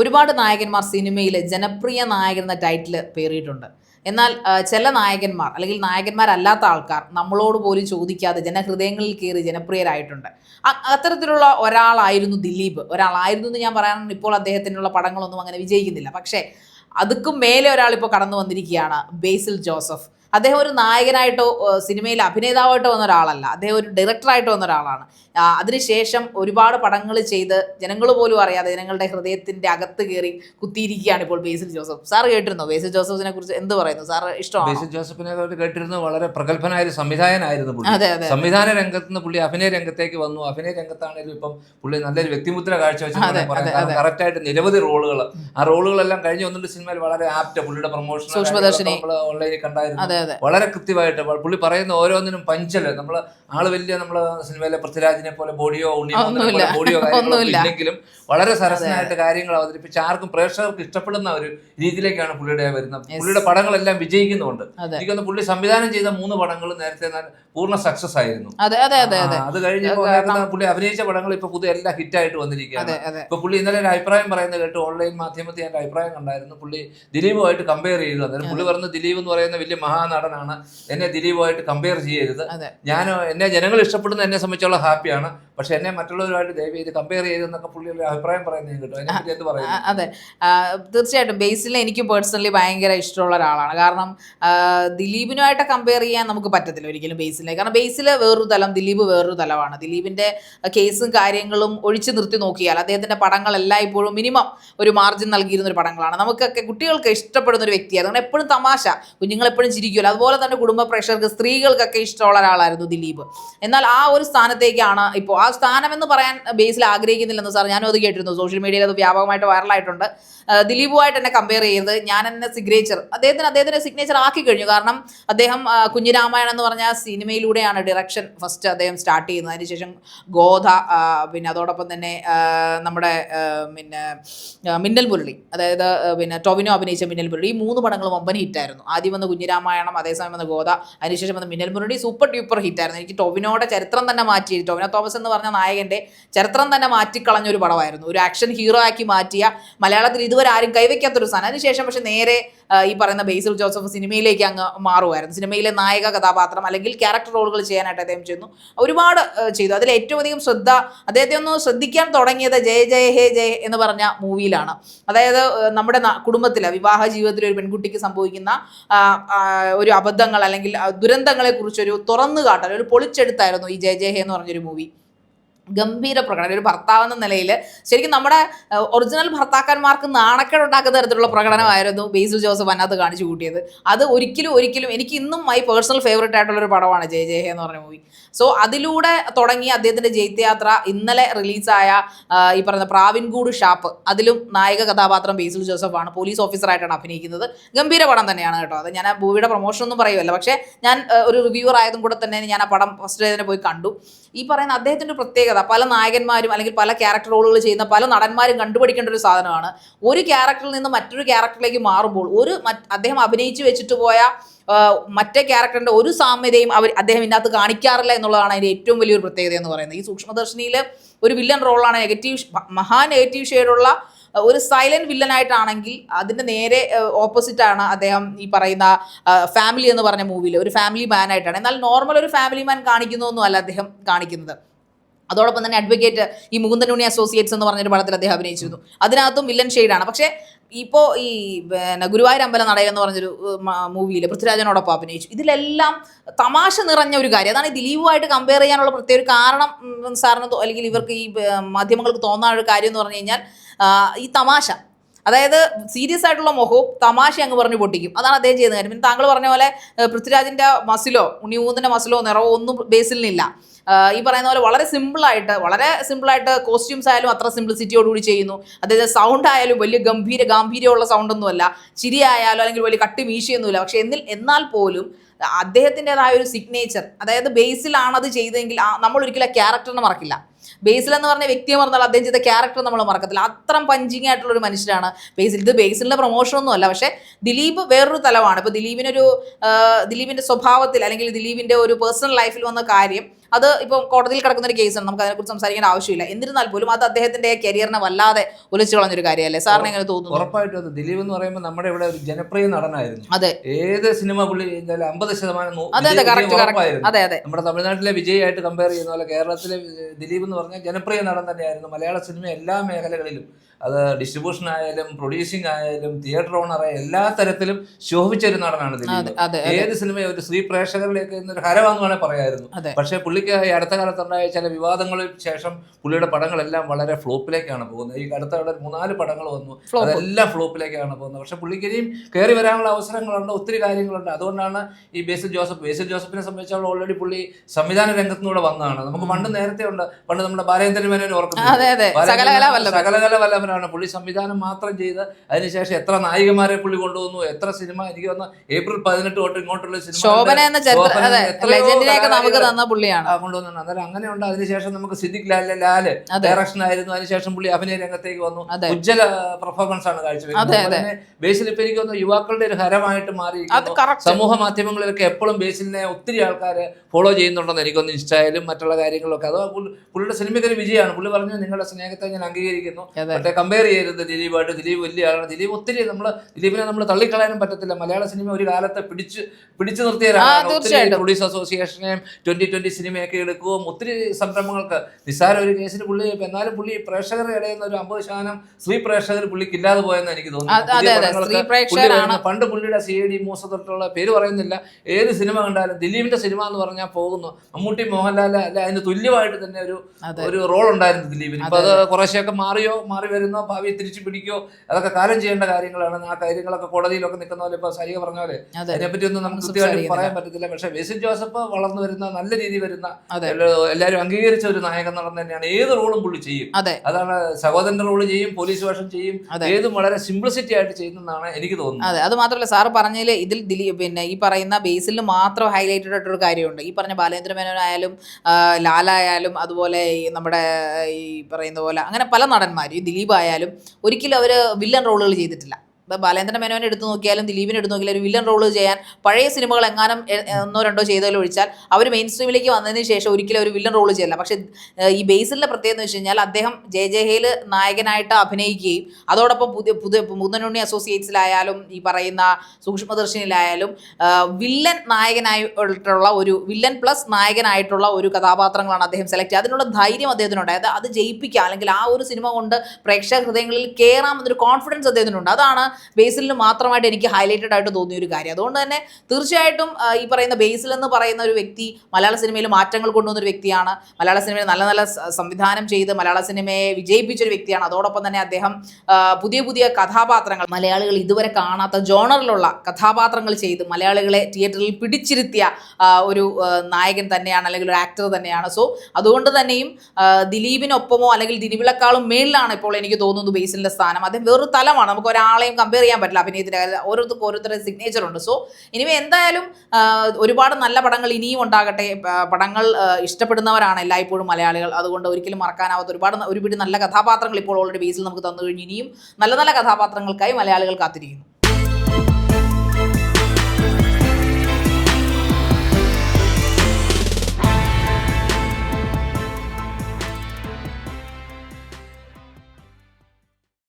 ഒരുപാട് നായകന്മാർ സിനിമയിൽ ജനപ്രിയ നായകൻ എന്ന ടൈറ്റിൽ പേറിയിട്ടുണ്ട്. എന്നാൽ ചില നായകന്മാർ അല്ലെങ്കിൽ നായകന്മാരല്ലാത്ത ആൾക്കാർ നമ്മളോട് പോലും ചോദിക്കാതെ ജനഹൃദയങ്ങളിൽ കയറി ജനപ്രിയരായിട്ടുണ്ട്. അത്തരത്തിലുള്ള ഒരാളായിരുന്നു ദിലീപ്. ഒരാളായിരുന്നു എന്ന് ഞാൻ പറയാൻ ഇപ്പോൾ അദ്ദേഹത്തിനുള്ള പടങ്ങളൊന്നും അങ്ങനെ വിജയിക്കുന്നില്ല. പക്ഷേ അതുക്കും മേലെ ഒരാൾ ഇപ്പോൾ കടന്നു വന്നിരിക്കുകയാണ് ബേസിൽ ജോസഫ്. അദ്ദേഹം ഒരു നായകനായിട്ടോ സിനിമയിൽ അഭിനേതാവായിട്ടോ വന്ന ഒരാളല്ല. അദ്ദേഹം ഒരു ഡയറക്ടറായിട്ട് വന്ന ഒരാളാണ്. അതിനുശേഷം ഒരുപാട് പടങ്ങൾ ചെയ്ത് ജനങ്ങൾ പോലും അറിയാതെ ജനങ്ങളുടെ ഹൃദയത്തിന്റെ അകത്ത് കയറി കുത്തിയിരിക്കുകയാണ് ഇപ്പോൾ ബേസിൽ ജോസഫ്. സാർ കേട്ടിരുന്നോ? ബേസിൽ ജോസഫിനെ കുറിച്ച് എന്ത് പറയുന്നു? സാർ ഇഷ്ടമാണ്? ബേസിൽ ജോസഫിനെ കേട്ടിരുന്നു. വളരെ പ്രഗത്ഭനായ ഒരു സംവിധായകനായിരുന്നു അതെ അതെ സംവിധാന രംഗത്ത് നിന്ന് പുള്ളി അഭിനയ രംഗത്തേക്ക് വന്നു. അഭിനയ രംഗത്താണെങ്കിലും ഇപ്പം പുള്ളി നല്ലൊരു വ്യക്തിമുദ്ര കാഴ്ചവെച്ച് അതെ, കറക്റ്റായിട്ട് നിരവധി റോളുകൾ ആ റോളുകളെല്ലാം കഴിഞ്ഞു വന്നിട്ട് സിനിമയിൽ വളരെ ആപ്റ്റ് പുള്ളിയുടെ പ്രൊമോഷൻ ഓൺലൈനിൽ കണ്ടായിരുന്നു. വളരെ കൃത്യമായിട്ട് പുള്ളി പറയുന്ന ഓരോന്നിനും പഞ്ചൽ. നമ്മൾ ആൾ വലിയ നമ്മൾ സിനിമയിലെ പൃഥ്വിരാജിനെ പോലെ ബോഡിയോ ഉണ്ണിയോ ബോഡിയോ. ഇല്ലെങ്കിലും വളരെ സരസനായിട്ട് കാര്യങ്ങൾ അവതരിപ്പിച്ച് ആർക്കും പ്രേക്ഷകർക്ക് ഇഷ്ടപ്പെടുന്ന ഒരു രീതിയിലേക്കാണ് പുള്ളിയുടെ വരുന്നത്. പുള്ളിയുടെ പടങ്ങളെല്ലാം വിജയിക്കുന്നുണ്ട്. എനിക്കൊന്ന് പുള്ളി സംവിധാനം ചെയ്ത മൂന്ന് പടങ്ങൾ നേരത്തെ പൂർണ സക്സസ് ആയിരുന്നു. അതെ കഴിഞ്ഞപ്പോൾ പുള്ളി അഭിനയിച്ച പടങ്ങൾ ഇപ്പൊ പുതിയ എല്ലാം ഹിറ്റായിട്ട് വന്നിരിക്കുകയാണ്. ഇപ്പൊ പുള്ളി ഇന്നലെ ഒരു അഭിപ്രായം പറയുന്നത് കേട്ട് ഓൺലൈൻ മാധ്യമത്തിൽ എന്റെ അഭിപ്രായം കണ്ടായിരുന്നു. പുള്ളി ദിലീപുമായിട്ട് കമ്പയർ ചെയ്തു അന്നേരം പുള്ളി പറഞ്ഞ ദിലീപ് എന്ന് പറയുന്ന വലിയ മഹാനടനാണ് എന്നെ ദിലീപുമായിട്ട് കമ്പയർ ചെയ്യരുത്. ഞാൻ എന്നെ ജനങ്ങൾ ഇഷ്ടപ്പെടുന്ന എന്നെ സംബന്ധിച്ചുള്ള ഹാപ്പിയാണ്. പക്ഷെ എന്നെ മറ്റുള്ളവരുമായിട്ട് ദയവ് ചെയ്ത് കമ്പയർ ചെയ്തെന്നൊക്കെ എന്നൊക്കെ പുള്ളിയുടെ അഭിപ്രായം പറയുന്നത് കേട്ടോ. എന്ത് ആ, പറയുന്നു അതെ തീർച്ചയായിട്ടും ബേസിൽ എനിക്ക് പേഴ്സണലി ഭയങ്കര ഇഷ്ടമുള്ള ഒരാളാണ്. കാരണം ദിലീപിനുമായിട്ട് കമ്പയർ ചെയ്യാൻ നമുക്ക് പറ്റത്തില്ല ഒരിക്കലും ബേസിലെ കാരണം ബേസിൽ വേറൊരു തലം ദിലീപ് വേറൊരു തലമാണ്. ദിലീപിന്റെ കേസും കാര്യങ്ങളും ഒഴിച്ചു നിർത്തി നോക്കിയാൽ അദ്ദേഹത്തിന്റെ പടങ്ങളെല്ലാം ഇപ്പോഴും മിനിമം ഒരു മാർജിൻ നൽകിയിരുന്ന ഒരു പടങ്ങളാണ്. നമുക്കൊക്കെ കുട്ടികൾക്ക് ഇഷ്ടപ്പെടുന്ന ഒരു വ്യക്തിയാണ്. കാരണം എപ്പോഴും തമാശ. കുഞ്ഞുങ്ങൾ എപ്പോഴും ചിരിക്കുമല്ലോ അതുപോലെ തന്നെ കുടുംബ പ്രേക്ഷകർക്ക് സ്ത്രീകൾക്കൊക്കെ ഇഷ്ടമുള്ള ഒരാളായിരുന്നു ദിലീപ്. എന്നാൽ ആ ഒരു സ്ഥാനത്തേക്കാണ് ഇപ്പോൾ. ആ സ്ഥാനം എന്ന് പറയാൻ ബേസിൽ ആഗ്രഹിക്കുന്നില്ലെന്ന് സാർ ഞാനും അത് കേട്ടിരുന്നു. സോഷ്യൽ മീഡിയയിൽ അത് വ്യാപകമായിട്ട് വൈറലായിട്ടുണ്ട്. ദിലീപുമായിട്ട് എന്നെ കമ്പയർ ചെയ്ത് ഞാൻ എന്നെ സിഗ്നേച്ചർ അദ്ദേഹത്തിന് അദ്ദേഹത്തിന് സിഗ്നേച്ചർ ആക്കി കഴിഞ്ഞു. കാരണം അദ്ദേഹം കുഞ്ഞിരാമായണം എന്ന് പറഞ്ഞ സിനിമയിലൂടെയാണ് ഡിറക്ഷൻ ഫസ്റ്റ് അദ്ദേഹം സ്റ്റാർട്ട് ചെയ്യുന്നത്. അതിനുശേഷം ഗോധ പിന്നെ അതോടൊപ്പം തന്നെ നമ്മുടെ പിന്നെ മിന്നൽ മുരളി അതായത് പിന്നെ ടൊവിനോ അഭിനയിച്ച മിന്നൽ മുരളി ഈ മൂന്ന് പടങ്ങളും ഒമ്പൻ ഹിറ്റായിരുന്നു ആദ്യം വന്ന് കുഞ്ഞിരാമായണം അതേസമയം വന്ന് ഗോദ അതിനുശേഷം വന്ന് മിന്നൽ മുരളി സൂപ്പർ ഡ്യൂപ്പർ ഹിറ്റായിരുന്നു എനിക്ക് ടൊവിനോയുടെ ചരിത്രം തന്നെ മാറ്റി ടൊവിനോ തോമസ് എന്ന് പറഞ്ഞ നായകന്റെ ചരിത്രം തന്നെ മാറ്റിക്കളഞ്ഞ ഒരു പടമായിരുന്നു. ഒരു ആക്ഷൻ ഹീറോ ആക്കി മാറ്റിയ മലയാളത്തിൽ ഇതുവരെ ആരും കൈവയ്ക്കാത്തൊരു സാധനം. അതിനുശേഷം പക്ഷേ നേരെ ഈ പറയുന്ന ബേസിൽ ജോസഫ് സിനിമയിലേക്ക് അങ്ങ് മാറുമായിരുന്നു. സിനിമയിലെ നായക കഥാപാത്രം അല്ലെങ്കിൽ ക്യാരക്ടർ റോളുകൾ ചെയ്യാനായിട്ട് അദ്ദേഹം ചെയ്യുന്നു. ഒരുപാട് ചെയ്തു. അതിൽ ഏറ്റവും അധികം ശ്രദ്ധ അദ്ദേഹത്തെ ഒന്ന് ശ്രദ്ധിക്കാൻ തുടങ്ങിയത് ജയ ജയ ഹേ ജയ എന്ന് പറഞ്ഞ മൂവിയിലാണ്. അതായത് നമ്മുടെ കുടുംബത്തിലെ വിവാഹ ജീവിതത്തിൽ ഒരു പെൺകുട്ടിക്ക് സംഭവിക്കുന്ന ഒരു അബദ്ധങ്ങൾ അല്ലെങ്കിൽ ദുരന്തങ്ങളെ കുറിച്ചൊരു തുറന്നു കാട്ടൽ ഒരു പൊളിച്ചെടുത്തായിരുന്നു ഈ ജയ ജയ ഹേ എന്ന് പറഞ്ഞൊരു മൂവി. ഗംഭീര പ്രകടനം. ഒരു ഭർത്താവ് എന്ന നിലയിൽ ശരിക്കും നമ്മുടെ ഒറിജിനൽ ഭർത്താക്കന്മാർക്ക് നാണക്കേട് ഉണ്ടാക്കുന്ന തരത്തിലുള്ള പ്രകടനമായിരുന്നു ബേസിൽ ജോസഫ് അതിനകത്ത് കാണിച്ചു കൂട്ടിയത്. അത് ഒരിക്കലും ഒരിക്കലും എനിക്ക് ഇന്നും മൈ പേഴ്സണൽ ഫേവറേറ്റ് ആയിട്ടുള്ള ഒരു പടമാണ് ജയ ജയ എന്ന് പറഞ്ഞ മൂവി സോ അതിലൂടെ തുടങ്ങി അദ്ദേഹത്തിന്റെ ജയിത്യാത്ര ഇന്നലെ റിലീസായ ഈ പറയുന്ന പ്രാവിൻകൂട് ഷാപ്പ്. അതിലും നായക കഥാപാത്രം ബേസിൽ ജോസഫാണ് പോലീസ് ഓഫീസറായിട്ടാണ് അഭിനയിക്കുന്നത്. ഗംഭീര പടം തന്നെയാണ് കേട്ടോ. അത് ഞാൻ ആ മൂവിയുടെ പ്രൊമോഷൻ ഒന്നും പറയുമല്ല പക്ഷേ ഞാൻ ഒരു റിവ്യൂവർ ആയതും കൂടെ തന്നെ ഞാൻ ആ പടം ഫസ്റ്റ് ഡേ തന്നെ പോയി കണ്ടു. ഈ പറയുന്ന അദ്ദേഹത്തിന്റെ ഒരു പ്രത്യേകത പല നായകന്മാരും അല്ലെങ്കിൽ പല ക്യാരക്ടർ റോളുകൾ ചെയ്യുന്ന പല നടന്മാരും കണ്ടുപിടിക്കേണ്ട ഒരു സാധനമാണ്. ഒരു ക്യാരക്ടറിൽ നിന്ന് മറ്റൊരു ക്യാരക്ടറിലേക്ക് മാറുമ്പോൾ ഒരു അദ്ദേഹം അഭിനയിച്ചു വെച്ചിട്ട് പോയ മറ്റേ ക്യാരക്ടറിന്റെ ഒരു സാമ്യതയും അവർ അദ്ദേഹം ഇതിനകത്ത് കാണിക്കാറില്ല എന്നുള്ളതാണ് അതിന്റെ ഏറ്റവും വലിയൊരു പ്രത്യേകത എന്ന് പറയുന്നത്. ഈ സൂക്ഷ്മദർശിനിയിൽ ഒരു വില്ലൻ റോളാണ് നെഗറ്റീവ് മഹാ നെഗറ്റീവ് ഷെയ്ഡുള്ള ഒരു സൈലന്റ് വില്ലനായിട്ടാണെങ്കിൽ അതിന്റെ നേരെ ഓപ്പോസിറ്റ് ആണ് അദ്ദേഹം ഈ പറയുന്ന ഫാമിലി എന്ന് പറഞ്ഞ മൂവിയിൽ ഒരു ഫാമിലി മാൻ ആയിട്ടാണ്. എന്നാൽ നോർമൽ ഒരു ഫാമിലി മാൻ കാണിക്കുന്നൊന്നും അല്ല അദ്ദേഹം കാണിക്കുന്നത്. അതോടൊപ്പം തന്നെ അഡ്വക്കേറ്റ് ഈ മുകുന്ദൻ ഉണ്ണി അസോസിയേറ്റ്സ് എന്ന് പറഞ്ഞൊരു പടത്തിൽ അദ്ദേഹം അഭിനയിച്ചിരുന്നു. അതിനകത്തും വില്ലൻ ഷെയ്ഡാണ് പക്ഷേ ഇപ്പോൾ ഈ പിന്നെ ഗുരുവായൂർ അമ്പല നടയ എന്ന് പറഞ്ഞൊരു മൂവിയിൽ പൃഥ്വിരാജനോടൊപ്പം അഭിനയിച്ചു. ഇതിലെല്ലാം തമാശ നിറഞ്ഞ ഒരു കാര്യം. അതാണ് ഈ ദിലീപുമായിട്ട് കമ്പയർ ചെയ്യാനുള്ള പ്രത്യേക ഒരു കാരണം സാറിന് അല്ലെങ്കിൽ ഇവർക്ക് ഈ മാധ്യമങ്ങൾക്ക് തോന്നാനുള്ള കാര്യം എന്ന് പറഞ്ഞു കഴിഞ്ഞാൽ ഈ തമാശ. അതായത് സീരിയസ് ആയിട്ടുള്ള മുഖവും തമാശ അങ്ങ് പറഞ്ഞു പൊട്ടിക്കും. അതാണ് അദ്ദേഹം ചെയ്യുന്ന കാര്യം. പിന്നെ താങ്കൾ പറഞ്ഞ പോലെ പൃഥ്വിരാജിന്റെ മസിലോ ഉണ്ണിമൂന്നിന്റെ മസിലോ നിറവോ ഒന്നും ബേസിലിനില്ല ഈ പറയുന്ന പോലെ വളരെ സിമ്പിളായിട്ട് വളരെ സിമ്പിളായിട്ട് കോസ്റ്റ്യൂംസ് ആയാലും അത്ര സിംപ്ലിസിറ്റിയോടുകൂടി ചെയ്യുന്നു. അതായത് സൗണ്ട് ആയാലും വലിയ ഗംഭീര ഗാംഭീര്യമുള്ള സൗണ്ടൊന്നുമല്ല ചിരി ആയാലും അല്ലെങ്കിൽ വലിയ കട്ടി വീശിയൊന്നുമില്ല. പക്ഷെ എന്നിൽ എന്നാൽ പോലും അദ്ദേഹത്തിന്റെതായ ഒരു സിഗ്നേച്ചർ അതായത് ബേസിലാണ് അത് ചെയ്തതെങ്കിൽ നമ്മൾ ഒരിക്കലും ആ ക്യാരക്ടറിനെ മറക്കില്ല. ബേസിൽ എന്ന് പറഞ്ഞ വ്യക്തിയെ മറന്നാൽ അദ്ദേഹം ചെയ്ത ക്യാരക്ടർ നമ്മൾ മറക്കത്തില്ല. അത്രയും പഞ്ചിങ് ആയിട്ടുള്ള ഒരു മനുഷ്യനാണ് ബേസിൽ ഇത് ബേസിലിന്റെ പ്രൊമോഷൻ ഒന്നും അല്ല. പക്ഷെ ദിലീപ് വേറൊരു തലമാണ്. ഇപ്പൊ ദിലീപിനൊരു ദിലീപിന്റെ ദിലീപിന്റെ സ്വഭാവത്തിൽ അല്ലെങ്കിൽ ദിലീപിന്റെ ഒരു പേഴ്സണൽ ലൈഫിൽ വന്ന കാര്യം അത് ഇപ്പം കോടതിയിൽ കിടക്കുന്ന ഒരു കേസാണ് നമുക്ക് അതിനെക്കുറിച്ച് സംസാരിക്കേണ്ട ആവശ്യമില്ല. എന്നിരുന്നാൽ പോലും അത് അദ്ദേഹത്തിന്റെ കരിയറിനെ വല്ലാതെ ഒലിച്ചു കളഞ്ഞൊരു കാര്യമല്ലേ? സാറിന് എങ്ങനെ തോന്നുന്നു? ഉറപ്പായിട്ടും അത് ദിലീപ് എന്ന് പറയുമ്പോൾ നമ്മുടെ ഇവിടെ ഒരു ജനപ്രിയ നടനായിരുന്നു. അതെ. ഏത് സിനിമ പുള്ളി അമ്പത് ശതമാനം നമ്മുടെ തമിഴ്നാട്ടിലെ വിജയായിട്ട് കമ്പയർ ചെയ്യുന്ന പോലെ കേരളത്തിലെ ദിലീപ് എന്ന് പറഞ്ഞാൽ ജനപ്രിയ നടൻ തന്നെയായിരുന്നു. മലയാള സിനിമ എല്ലാ മേഖലകളിലും. അത് ഡിസ്ട്രിബ്യൂഷൻ ആയാലും പ്രൊഡ്യൂസിംഗ് ആയാലും തിയേറ്റർ ഓണർ ആയാലും എല്ലാ തരത്തിലും ശോഭിച്ച ഒരു നടനാണ് ദിലീപ് ഏത് സിനിമയും ഒരു സ്ത്രീ പ്രേക്ഷകരിലേക്ക് ഒരു ഹരവാന്ന് വേണേൽ പറയായിരുന്നു പക്ഷേ പുള്ളിക്ക് ഈ അടുത്ത കാലത്തുണ്ടായ ചില വിവാദങ്ങൾക്ക് ശേഷം പുള്ളിയുടെ പടങ്ങളെല്ലാം വളരെ ഫ്ലോപ്പിലേക്കാണ് പോകുന്നത്. ഈ അടുത്ത അവിടെ മൂന്നാൽ പടങ്ങൾ വന്നു. അതെല്ലാം ഫ്ലോപ്പിലേക്കാണ് പോകുന്നത്. പക്ഷെ പുള്ളിക്ക് ഇനിയും കയറി വരാനുള്ള അവസരങ്ങളുണ്ട് ഒത്തിരി കാര്യങ്ങളുണ്ട്. അതുകൊണ്ടാണ് ഈ ബേസിൽ ജോസഫ്. ബേസിൽ ജോസഫിനെ സംബന്ധിച്ചോളം ഓൾറെഡി പുള്ളി സംവിധാന രംഗത്തുനിന്നൂടെ വന്നതാണ്. നമുക്ക് പണ്ട് നേരത്തെ ഉണ്ട് പണ്ട് നമ്മുടെ ബാലേന്ദ്രൻ മേനോനെ സകലകല വല്ലഭനാണ്. പുള്ളി സംവിധാനം മാത്രം ചെയ്ത് അതിനുശേഷം എത്ര നായികമാരെ പുള്ളി കൊണ്ടുവന്നു എത്ര സിനിമ എനിക്ക് വന്ന ഏപ്രിൽ പതിനെട്ട് തൊട്ട് ഇങ്ങോട്ടുള്ള സിനിമ അന്നേരം അങ്ങനെയുണ്ട്. അതിനുശേഷം നമുക്ക് സിദ്ദിഖ് ലാലിലെ ലാൽ ഡയറക്ഷൻ ആയിരുന്നു. അതിനുശേഷം പുള്ളി അഭിനയ രംഗത്തേക്ക് വന്നു. ഉജ്ജ്വല പെർഫോമൻസ് ആണ് കാഴ്ചവെക്കുന്നത്. ബേസിൽ ഇപ്പൊ എനിക്ക് തോന്നുന്നു യുവാക്കളുടെ ഒരു ഹരമായിട്ട് മാറി സമൂഹ മാധ്യമങ്ങളിലൊക്കെ എപ്പോഴും ബേസിലിനെ ഒത്തിരി ആൾക്കാർ ഫോളോ ചെയ്യുന്നുണ്ടെന്ന് എനിക്കൊന്ന് ഇൻസ്റ്റയിലും മറ്റുള്ള കാര്യങ്ങളൊക്കെ അത് പുള്ളിയുടെ സിനിമയ്ക്ക് ഒരു വിജയമാണ്. പുള്ളി പറഞ്ഞു നിങ്ങളുടെ സ്നേഹത്തെ ഞാൻ അംഗീകരിക്കുന്നു. മറ്റേ കമ്പയർ ചെയ്യരുത് ദിലീപായിട്ട്. ദിലീപ് വലിയ ആളാണ്. ദിലീപ് ഒത്തിരി നമ്മൾ ദിലീപിനെ നമ്മൾ തള്ളിക്കളയാനും പറ്റത്തില്ല. മലയാള സിനിമ ഒരു കാലത്തെ പിടിച്ച് പിടിച്ചു നിർത്തിയ ഒത്തിരി. പ്രൊഡ്യൂസ് അസോസിയേഷനെയും ട്വന്റി ട്വന്റി സിനിമയൊക്കെ എടുക്കുകയും ഒത്തിരി സംരംഭങ്ങൾക്ക് നിസ്സാര ഒരു കേസിൽ പുള്ളി എന്നാലും പുള്ളി പ്രേക്ഷകരുടെ ഇടയിൽ നിന്ന് ഒരു അമ്പത് ശതമാനം സ്ത്രീ പ്രേക്ഷകർ പുള്ളിക്ക് ഇല്ലാതെ പോയെന്ന് എനിക്ക് തോന്നുന്നു പണ്ട് പുള്ളിയുടെ സി ഐ ഡി മൂസ തൊട്ടുള്ള പേര് പറയുന്നില്ല. ഏത് സിനിമ കണ്ടാലും ദിലീപിന്റെ സിനിമ എന്ന് പറഞ്ഞാൽ പോകുന്നു. മമ്മൂട്ടി മോഹൻലാൽ അല്ല അതിന് തുല്യമായിട്ട് തന്നെ ഒരു ഒരു റോൾ ഉണ്ടായിരുന്നു ദിലീപിന്. ഇപ്പൊ അതെ, കുറേശ്ശെയൊക്കെ മാറിയോ? മാറി വരുന്നോ? ഭാവിയെ തിരിച്ചു പിടിക്കോ അതൊക്കെ കാലം ചെയ്യേണ്ട കാര്യങ്ങളാണ്. ആ കാര്യങ്ങളൊക്കെ കോടതിയിലൊക്കെ നിൽക്കുന്ന പോലെ ഇപ്പൊ സരിക പറഞ്ഞ പോലെ അതെ. അതിനെപ്പറ്റി ഒന്നും നമുക്ക് സത്യമായിട്ട് കൃത്യമായിട്ട് പറയാൻ പറ്റത്തില്ല. പക്ഷെ വെസിൻ ജോസഫ് വളർന്നു വരുന്ന നല്ല രീതി വരുന്ന എല്ലാരും എല്ലാവരും അംഗീകരിച്ച ഒരു നായകൻ നടൻ തന്നെയാണ്. ഏത് റോളും പുള്ളി ചെയ്യും. അതാണ് സഹോദരന്റെ റോൾ ചെയ്യും പോലീസ് വേഷം ചെയ്യും. ഏതും വളരെ സിംപ്ലിസിറ്റി ആയിട്ട് ചെയ്യുന്നതാണ് എനിക്ക് തോന്നുന്നത്. അതെ. അത് മാത്രമല്ല സാർ പറഞ്ഞതിൽ ഇതിൽ ദിലീപ് പിന്നെ ഈ പറയുന്ന ബേസിൽ മാത്രം ഹൈലൈറ്റഡ് ആയിട്ടൊരു കാര്യമുണ്ട്. ഈ പറഞ്ഞ ബാലേന്ദ്ര മേനോനായാലും ലാലായാലും അതുപോലെ ഈ നമ്മുടെ ഈ പറയുന്ന പോലെ അങ്ങനെ പല നടന്മാരും ദിലീപ് ആയാലും ഒരിക്കലും അവർ വില്ലൻ റോളുകൾ ചെയ്തിട്ടില്ല. ഇപ്പൊ ബാലേന്ദ്രൻ മേനോനെ എടുത്തു നോക്കിയാലും ദിലീപിനെ എടുത്തു നോക്കിയാലും ഒരു വില്ലൻ റോൾ ചെയ്യാൻ പഴയ സിനിമകൾ എങ്ങാനും ഒന്നോ രണ്ടോ ചെയ്തതിൽ ഒഴിച്ചാൽ അവർ മെയിൻ സ്ട്രീമിലേക്ക് വന്നതിന് ശേഷം ഒരിക്കലും ഒരു വില്ലൻ റോൾ ചെയ്യില്ല. പക്ഷേ ഈ ബേസിലെ പ്രത്യേകത എന്ന് വെച്ച് കഴിഞ്ഞാൽ അദ്ദേഹം ജെ ജെ ഹേൽ നായകനായിട്ട് അഭിനയിക്കുകയും അതോടൊപ്പം പുതിയ പുതിയ മുതനുണ്ണി അസോസിയേറ്റ്സിലായാലും ഈ പറയുന്ന സൂക്ഷ്മദർശിനിലായാലും വില്ലൻ നായകനായിട്ടുള്ള ഒരു വില്ലൻ പ്ലസ് നായകനായിട്ടുള്ള ഒരു കഥാപാത്രങ്ങളാണ് അദ്ദേഹം സെലക്ട് ചെയ്യുക. അതിനുള്ള ധൈര്യം അദ്ദേഹത്തിനുണ്ട്. അതായത് അത് ജയിപ്പിക്കുക. അല്ലെങ്കിൽ ആ ഒരു സിനിമ കൊണ്ട് പ്രേക്ഷക ഹൃദയങ്ങളിൽ കയറാമെന്നൊരു കോൺഫിഡൻസ് അദ്ദേഹത്തിനുണ്ട്. അതാണ് ബേസിലിന് മാത്രമായിട്ട് എനിക്ക് ഹൈലൈറ്റഡ് ആയിട്ട് തോന്നിയ ഒരു കാര്യം. അതുകൊണ്ട് തന്നെ തീർച്ചയായിട്ടും ഈ പറയുന്ന ബേസിൽ എന്ന് പറയുന്ന ഒരു വ്യക്തി മലയാള സിനിമയിൽ മാറ്റങ്ങൾ കൊണ്ടുവന്നൊരു വ്യക്തിയാണ്. മലയാള സിനിമയിൽ നല്ല നല്ല സംവിധാനം ചെയ്ത് മലയാള സിനിമയെ വിജയിപ്പിച്ചൊരു വ്യക്തിയാണ്. അതോടൊപ്പം തന്നെ അദ്ദേഹം പുതിയ പുതിയ കഥാപാത്രങ്ങൾ മലയാളികൾ ഇതുവരെ കാണാത്ത ജോണറിലുള്ള കഥാപാത്രങ്ങൾ ചെയ്ത് മലയാളികളെ തിയേറ്ററിൽ പിടിച്ചിരുത്തിയ ഒരു നായകൻ തന്നെയാണ് അല്ലെങ്കിൽ ഒരു ആക്ടർ തന്നെയാണ്. സോ അതുകൊണ്ട് തന്നെയും ദിലീപിനൊപ്പമോ അല്ലെങ്കിൽ ദിലീപിനെക്കാളും മേളിലാണ് ഇപ്പോൾ എനിക്ക് തോന്നുന്നത് ബേസിലിന്റെ സ്ഥാനം. അദ്ദേഹം വേറൊരു തലമാണ്. നമുക്ക് ഒരാളെയും കമ്പയർ ചെയ്യാൻ പറ്റില്ല അഭിനയത്തിന്റെ കാര്യം ഓരോരുത്തർക്കും ഓരോരുത്തരുടെ സിഗ്നേച്ചർ ഉണ്ട്. സോ ഇനിമേ എന്തായാലും ഒരുപാട് നല്ല പടങ്ങൾ ഇനിയും ഉണ്ടാകട്ടെ. പടങ്ങൾ ഇഷ്ടപ്പെടുന്നവരാണ് എല്ലായ്പ്പോഴും മലയാളികൾ. അതുകൊണ്ട് ഒരിക്കലും മറക്കാനാവാത്ത ഒരുപാട് ഒരുപിടി നല്ല കഥാപാത്രങ്ങൾ ഇപ്പോൾ ഓൾറെഡി ബേസിൽ നമുക്ക് തന്നു കഴിഞ്ഞു. ഇനിയും നല്ല നല്ല കഥാപാത്രങ്ങൾക്കായി മലയാളികൾ കാത്തിരിക്കുന്നു.